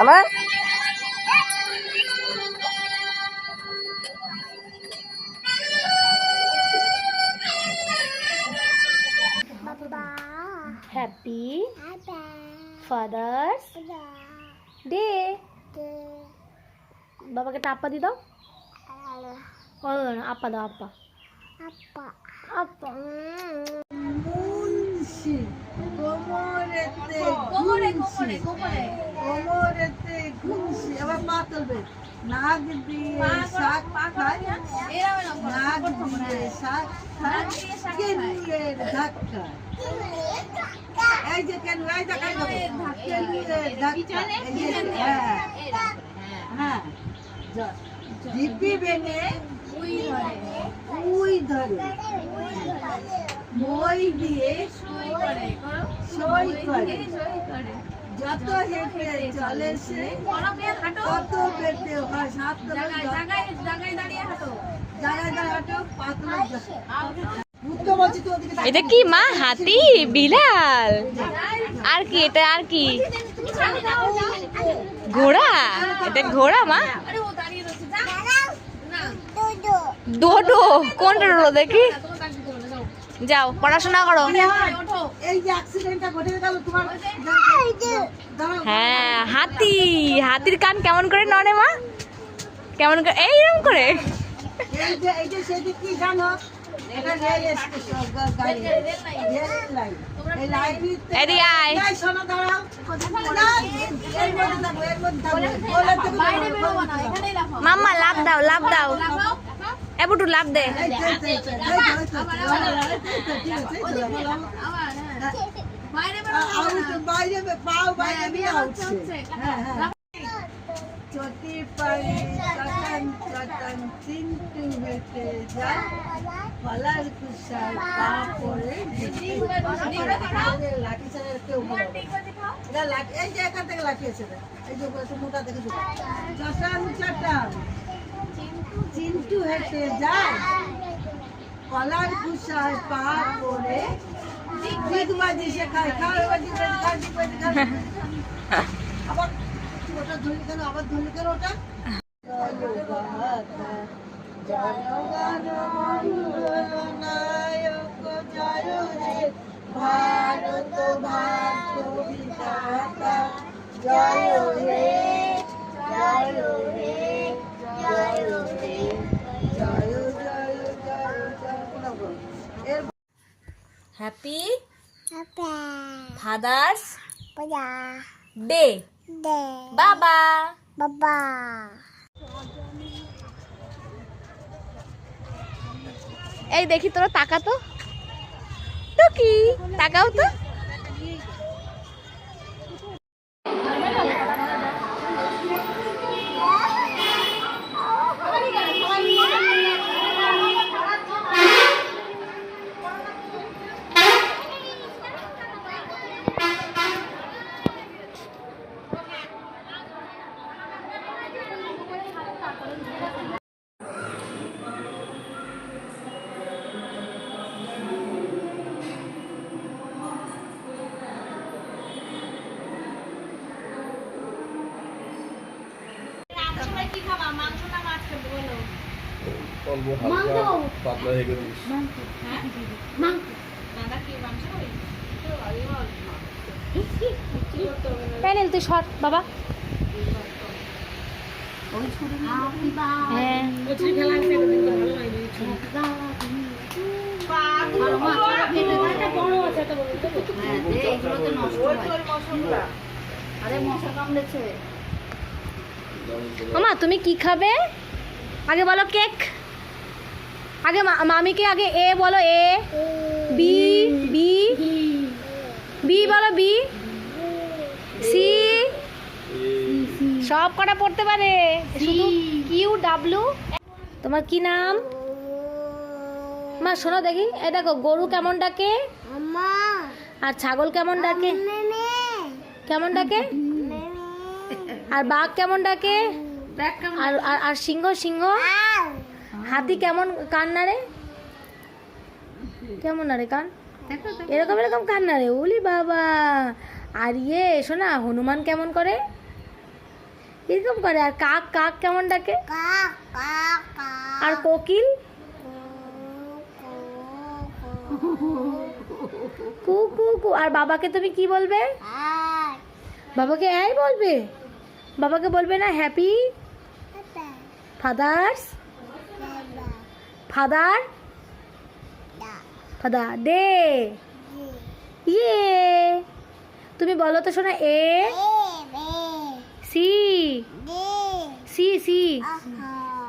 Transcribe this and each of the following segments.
আমার happy father's day বাবাকে একটা আপা দি দাও ও না, আপা দাও আপা আপা মুন্সি কোমরেতে কোমরে কোমরে কোমরেতে গুনসি আবার পা তুলবে নাক দিয়ে শাক খায় নাক দিয়ে শাক খায় কেনুয়ের ধাক্কা। এই যে কেন এই ধাক্কা। হ্যাঁ। হ্যাঁ। দিব্যি বেনে উই ধরে। মই দিয়ে সই করে। যত হেঁটে চলে সে কত পেটে হয় সাত এটা কি মা হাতি? বিলাল? আর কি এটা আর কি? ঘোড়া? এটা ঘোড়া মা? ডোডো কোনটা ডোডো দেখি যাও পড়াশোনা করো। এই যে অ্যাক্সিডেন্টটা ঘটে গেল তোমার দাঁড়াও হ্যাঁ হাতি হাতির কান কেমন করে নড়ে মা? কেমন করে। এইরকম করে। মাম্মা লাভ দাও লাভ দাও। এবুটু লাভ দে যে, যে, যে, যে, যে, যে, যে, যে। চটি হেঁটে যায় গলার কুসায় পা পড়ে লাঠি ছাড়া কেউ। এটা লাঠি এই যে এখান থেকে লাঠি আছে এই যে মোটা দেখে চটান চটান চিন্টু হেঁটে যায়। কলার কুসায় পা পড়ে দিক বাজি সে খায় খায় বাজি বাজি খায় দিক বাজি, খায় আবার ওটা আবার ভারত জয় জয় হ্যাপি ফাদার্স ডে বাবা Baba. এই দেখি তোরা তাকা তো। টুকি তাকাও তো। হালকা পাতলা হয়ে প্যানেল তুই শর্ট বাবা। হ্যাঁ। মামা তুমি কি খাবে? আগে বলো কেক। আগে মা- মামিকে আগে এ বলো এ বি বি বি বলো বি সি সব কটা পড়তে পারে। শুধু কিউ ডাব্লু। তোমার কি নাম? মা শোনো দেখি। এই দেখো গরু কেমন ডাকে? আর ছাগল কেমন ডাকে? কেমন ডাকে? আর বাঘ কেমন ডাকে? আর আর- আর সিংহ সিংহ? Ow. হাতি কেমন কান রে কেমন নাড়ে কান? এরকম এরকম কান রে ওলি বাবা। আর ইয়ে শোনা, হনুমান কেমন করে? এরকম করে। আর কাক কাক কেমন ডাকে? আর কোকিল? কু কু কু। আর বাবাকে তুমি কি বলবে? বাবাকে এই বলবে। বাবাকে বলবে না, happy father's. Father father day ইয়ে তুমি বলো তো শোনা, এ, সি। C C.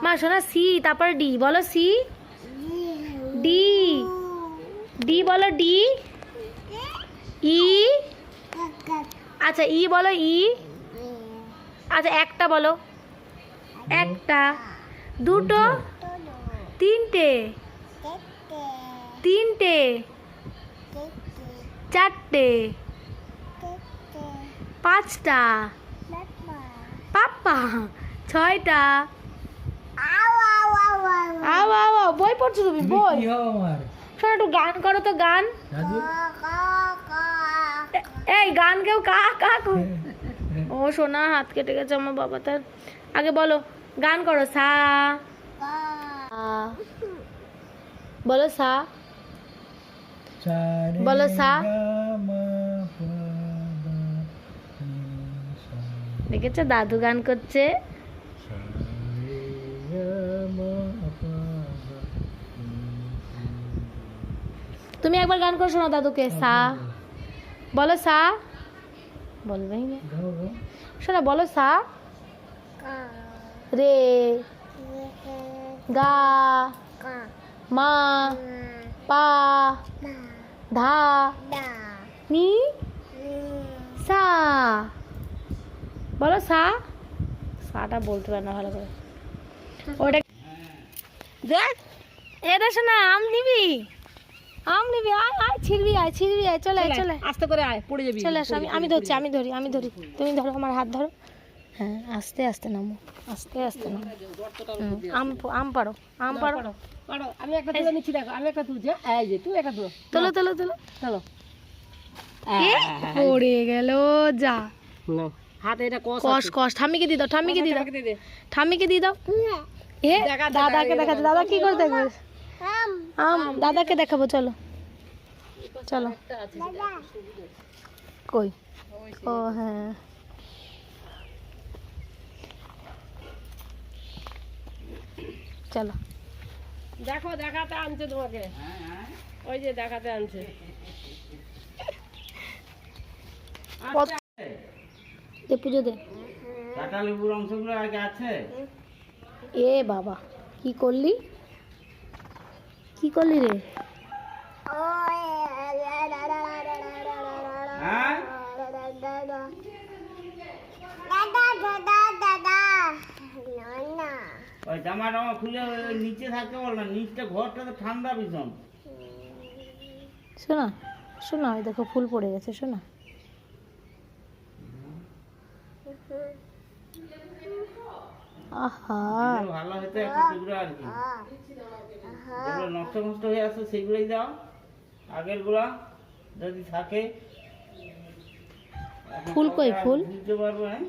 মা, শোনা, সি, তারপর ডি, বলো সি। ডি। ডি বলো ডি। ই। আচ্ছা ই বলো ই। আচ্ছা একটা বলো। একটা। দুটো। তিনটে। তিনটে। চারটে। পাঁচটা। পাপ্পা ছয়টা। আও আও আও বই পড়ছো তুমি? বই। শোনো একটু গান করো তো গান। এই গান কেউ কা কা ও সোনা হাত কেটে গেছে আমার বাবা তার। আগে বলো গান করো সা। বলো সা। বলো সা। দেখেছ? দাদু গান করছে। তুমি একবার গান করো শোনো দাদুকে সা। বলো সা। বলবেই না। শোনো বলো সা। রে। গা মা পা ধা নি সা। বলো সা। সাটা বলতে পারে না ভালো করে। ওটা দেখ এটা শোনা আম নিবি? আম নিবি আয় আয় ছিড়বি আয় ছিড়বি আয় চলে আয় চলে। আস্তে করে আয় পড়ে যাবি চলে আসো আমি আমি ধরছি আমি ধরি আমি ধরি। তুমি ধরো আমার হাত ধরো। হ্যাঁ আস্তে আস্তে নামো। আস্তে আস্তে নামো। আম আম পারো আম পারো পারো আমি একটা তুলে নিচ্ছি দেখো আমি একটা তুলছি হ্যাঁ? এই যে তুই একটা তুলো। তোলো তোলো তোলো। চলো এ, পড়ে গেল যা। নাও। হাতে এটা কষ কষ কষ ঠাম্মিকে দিয়ে দাও ঠাম্মিকে দিয়ে দাও। দে দে দিয়ে দাও। এ দাদাকে দেখাতে দাদা কি করে দেখবে আম। দাদাকে দেখাবো চলো। চলো। কই? ও হ্যাঁ। চলো দেখো দেখাতে আনছে তোমাকে ওই যে দেখাতে আনছে দে পুজো দে কাঁটা লেবুর অংশগুলো আগে আছে এ বাবা কি করলি কি করলি রে হ্যাঁ ওই জামা টামা খুলে নিচে থাকতে বল না নিচটা ঘরটা তো ঠান্ডা ভীষণ। শোনা শোনা ওই দেখো ফুল পড়ে গেছে শোনা। আহা। ভালো হতো একটা টুকরো আর কি। যেগুলো নষ্ট নষ্ট হয়ে আসে সেগুলোই দাও। আগেরগুলা যদি থাকে ফুল কই, ফুল? বুঝতে পারব হ্যাঁ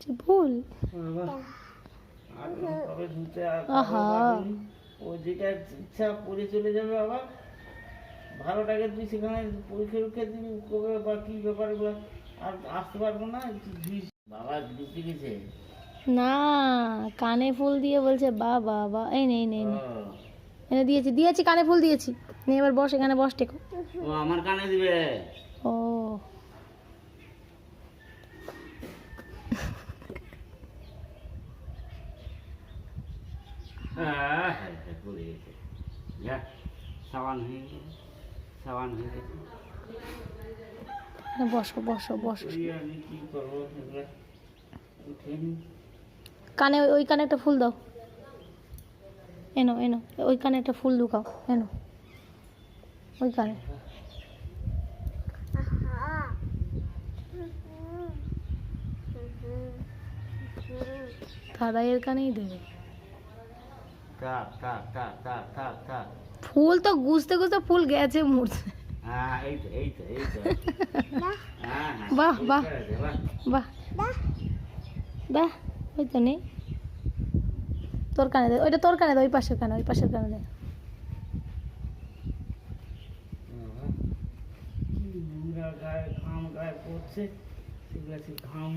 যে ভুল ধুতে আর আহা। পারব ও যেটা ইচ্ছা পরে চলে যাবে ভালোটাকে তুই সেখানে পরীক্ষা রুক্ষা দিবি কবে বা কি ব্যাপার আর আসতে পারব না। বাবা ঢুকে গেছে। না কানে ফুল দিয়ে বলছে বা এই নেই নেই এনে দিয়েছি দিয়েছি কানে ফুল দিয়েছি। এবার বস এখানে বস টেকো। ও আমার কানে দিবে ও হ্যাঁ, হ্যাঁ, হ্যাঁ। কানে ওই- কানে একটা ফুল দাও। এনো এনো ওই কানে একটা ফুল ঢুকাও এনো। ওই কানে। দাদাইয়ের কানেই দেবে থাক থাক থাক থাক থাক থাক ফুল তো গুছতে গুছতে ফুল গেছে মরছে। এই তো এই তো এই তো। বাহ, বাহ। বাহ। বাহ বাহ ওই তো নেই। তোর কানে দে ওইটা তোর কানে দে ওই পাশের কানে ওই পাশের কানে দে। ঘাম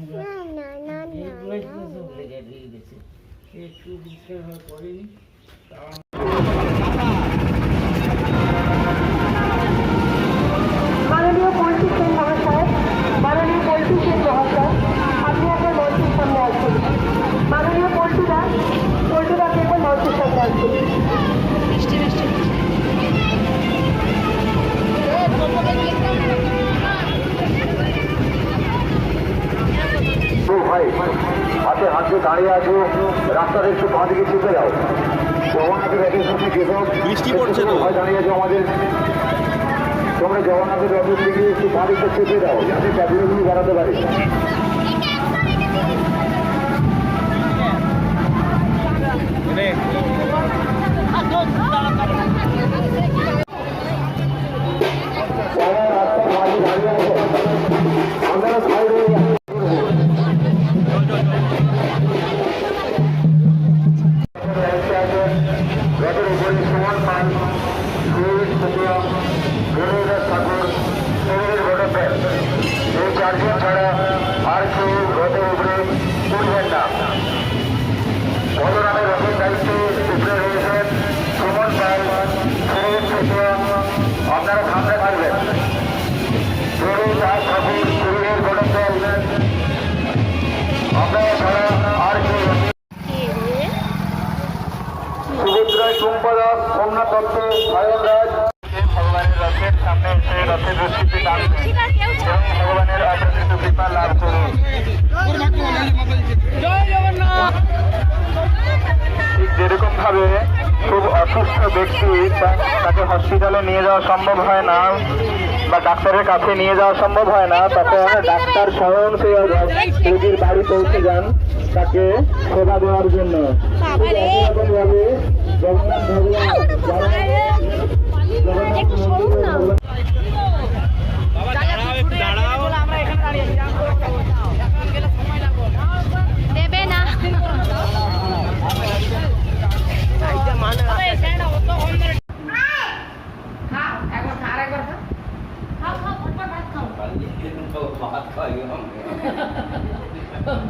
Um. হাতে হাত দিয়ে দাঁড়িয়ে আছো রাস্তাটা একটু বাঁ দিকে চেপে দাও জগন্নাথের সামনে যেসব বৃষ্টি পড়ছে তো। দাঁড়িয়ে আছো আমাদের। তোমরা জগন্নাথের রথের দিকে একটু বাঁ দিকে চেপে দাও যাতে ট্যাবলেটগুলো বাড়াতে পারে। আপনারা সামনে থাকবেন গুরুদাস ঠাকুর সুরের ভট্টাচার্য আপনারা ছাড়া আর কেউ সুভদ্রায় টুম্পা সোমনাথ দত্ত সায়ন রাজ ভগবানের রথের সামনে এসে রথের ভগবানের কৃপা লাভ করুন। ঠিক যেরকম ভাবে অসুস্থ ব্যক্তি তাকে হসপিটালে নিয়ে যাওয়া সম্ভব হয় না বা ডাক্তারের কাছে নিয়ে যাওয়া সম্ভব হয় না তখন ডাক্তার স্বয়ং সেই রোগীর বাড়ি পৌঁছে যান তাকে সেবা দেওয়ার জন্য। ঠিক একই রকমভাবে জগন্নাথ ভগবান যারা জগন্নাথ মন্দিরে ভগবান দেবে না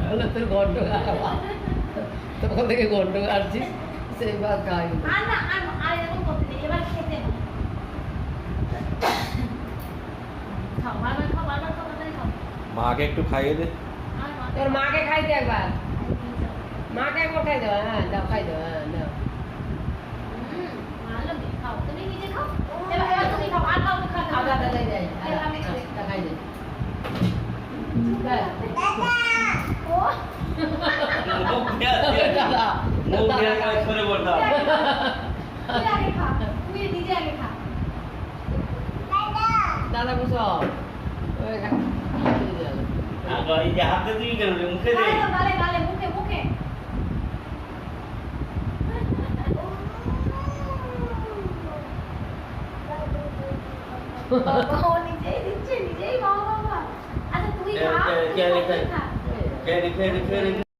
বলে তোর গন্ড খাওয়া তখন থেকে কাটছিস সেই ভাত খাই আর না আর এরকম করতে নেই এবার খেতে। খাও খাও খাও খাও। মাকে একটু খাইয়ে দে। তোর মাকে খাইতে একবার? মাকে একবার খাই দাও হ্যাঁ দাও খাই দাও হ্যাঁ দাও। খাও। তুমি নিজে খাও। এবার তুমি খাও, আর হবে আদা না। দাদা যাই আমি খাই। খাই দে ও, দাদা। মুখ দিয়ে তুই। তুই নিজে আগে খা। দাদা আর এই যে হাতে দিবি কেন? মুখে দে গালে গালে, মুখে, মুখে। ও নিজেই দিচ্ছে, নিজেই বাবা, বাবা। আচ্ছা, তুই খা, তুই তুই। খেয়ে খেয়ে খেয়ে।